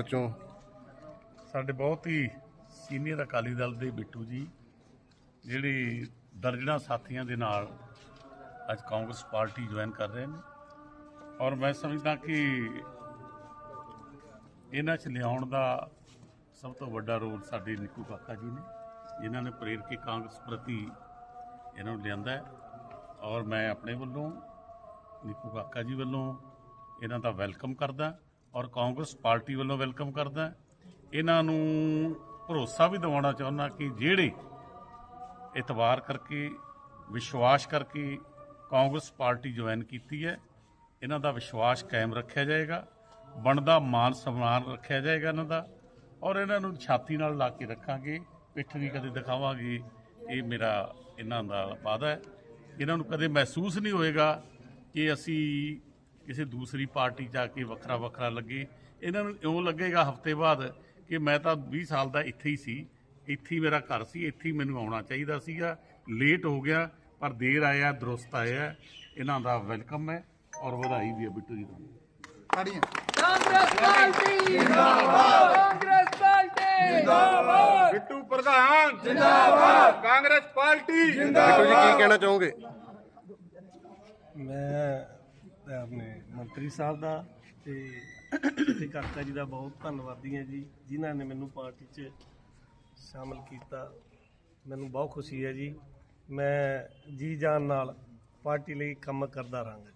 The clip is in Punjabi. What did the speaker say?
ਵਾਰਡ ਚੋਂ? ਸਾਡੇ ਬਹੁਤ ਹੀ ਸੀਨੀਅਰ ਅਕਾਲੀ ਦਲ ਦੇ ਬਿੱਟੂ ਜੀ, ਜਿਹੜੇ ਦਰਜਨਾ ਸਾਥੀਆਂ ਦੇ ਨਾਲ ਅੱਜ ਕਾਂਗਰਸ ਪਾਰਟੀ ਜੁਆਇਨ ਕਰ ਰਹੇ ਨੇ। ਔਰ ਮੈਂ ਸਮਝਦਾ ਕਿ ਇਹਨਾਂ 'ਚ ਲਿਆਉਣ ਦਾ ਸਭ ਤੋਂ ਵੱਡਾ ਰੋਲ ਸਾਡੇ ਨਿੱਕੂ ਕਾਕਾ ਜੀ ਨੇ। ਜਿਨ੍ਹਾਂ ਨੇ ਪ੍ਰੇਰ ਕੇ ਕਾਂਗਰਸ ਪ੍ਰਤੀ ਇਹਨਾਂ ਨੂੰ ਲਿਆਂਦਾ ਹੈ। ਔਰ ਮੈਂ ਆਪਣੇ ਵੱਲੋਂ, ਨਿੱਕੂ ਕਾਕਾ ਜੀ ਵੱਲੋਂ ਇਹਨਾਂ ਦਾ ਵੈਲਕਮ ਕਰਦਾ। ਔਰ ਕਾਂਗਰਸ ਪਾਰਟੀ ਵੱਲੋਂ ਵੈਲਕਮ ਕਰਦਾ ਇਹਨਾਂ ਨੂੰ ਭਰੋਸਾ ਵੀ ਦਿਵਾਉਣਾ ਚਾਹੁੰਦਾ ਕਿ ਜਿਹੜੇ ਇਤਵਾਰ ਕਰਕੇ, ਵਿਸ਼ਵਾਸ ਕਰਕੇ ਕਾਂਗਰਸ ਪਾਰਟੀ ਜੁਆਇਨ ਕੀਤੀ ਹੈ, ਇਹਨਾਂ ਦਾ ਵਿਸ਼ਵਾਸ ਕਾਇਮ ਰੱਖਿਆ ਜਾਏਗਾ, ਬਣਦਾ ਮਾਨ ਸਨਮਾਨ ਰੱਖਿਆ ਜਾਏਗਾ ਇਹਨਾਂ ਦਾ ਔਰ ਇਹਨਾਂ ਨੂੰ ਛਾਤੀ ਨਾਲ ਲਾ ਕੇ ਰੱਖਾਂਗੇ। ਪਿੱਠ ਵੀ ਕਦੇ ਦਿਖਾਵਾਂਗੇ, ਇਹ ਮੇਰਾ ਇਹਨਾਂ ਦਾ ਵਾਅਦਾ ਹੈ। ਇਹਨਾਂ ਨੂੰ ਕਦੇ ਮਹਿਸੂਸ ਨਹੀਂ ਹੋਏਗਾ ਕਿ ਅਸੀਂ ਕਿਸੇ ਦੂਸਰੀ ਪਾਰਟੀ ਜਾ ਕੇ ਵੱਖਰਾ ਵੱਖਰਾ ਲੱਗੇ। ਇਹਨਾਂ ਨੂੰ ਇਉਂ ਲੱਗੇਗਾ ਹਫ਼ਤੇ ਬਾਅਦ ਕਿ ਮੈਂ ਤਾਂ 20 ਸਾਲ ਦਾ ਇੱਥੇ ਹੀ ਸੀ। ਇੱਥੇ ਹੀ ਮੇਰਾ ਘਰ ਸੀ ਇੱਥੇ ਹੀ ਮੈਨੂੰ ਆਉਣਾ ਚਾਹੀਦਾ ਸੀਗਾ। ਲੇਟ ਹੋ ਗਿਆ ਪਰ ਦੇਰ ਆਇਆ ਦਰੁਸਤ ਆਇਆ। ਇਹਨਾਂ ਦਾ ਵੈਲਕਮ ਹੈ ਔਰ ਵਧਾਈ ਵੀ ਹੈ ਬਿੱਟੂ ਜੀ ਤੁਹਾਨੂੰ। ਤਾੜੀਆਂ ਕਾਂਗਰਸ ਪਾਰਟੀ! ਜਿੰਦਾਬਾਦ। ਕਾਂਗਰਸ ਪਾਰਟੀ! ਜਿੰਦਾਬਾਦ। ਬਿੱਟੂ ਪ੍ਰਧਾਨ! ਜਿੰਦਾਬਾਦ। ਕਾਂਗਰਸ ਪਾਰਟੀ! ਬਿੱਟੂ ਜੀ ਕੀ ਕਹਿਣਾ ਚਾਹੋਗੇ? ਮੈਂ ਆਪਣੇ ਮੰਤਰੀ ਸਾਹਿਬ ਦਾ ਤੇ ਤੇ ਕਾਕਾ ਜੀ ਦਾ ਬਹੁਤ ਧੰਨਵਾਦੀ ਹਾਂ ਜੀ, ਜਿਨ੍ਹਾਂ ਨੇ ਮੈਨੂੰ ਪਾਰਟੀ 'ਚ ਸ਼ਾਮਲ ਕੀਤਾ। ਮੈਨੂੰ ਬਹੁਤ ਖੁਸ਼ੀ ਹੈ ਜੀ। ਮੈਂ ਜੀ ਜਾਨ ਨਾਲ ਪਾਰਟੀ ਲਈ ਕੰਮ ਕਰਦਾ ਰਹਾਂਗਾ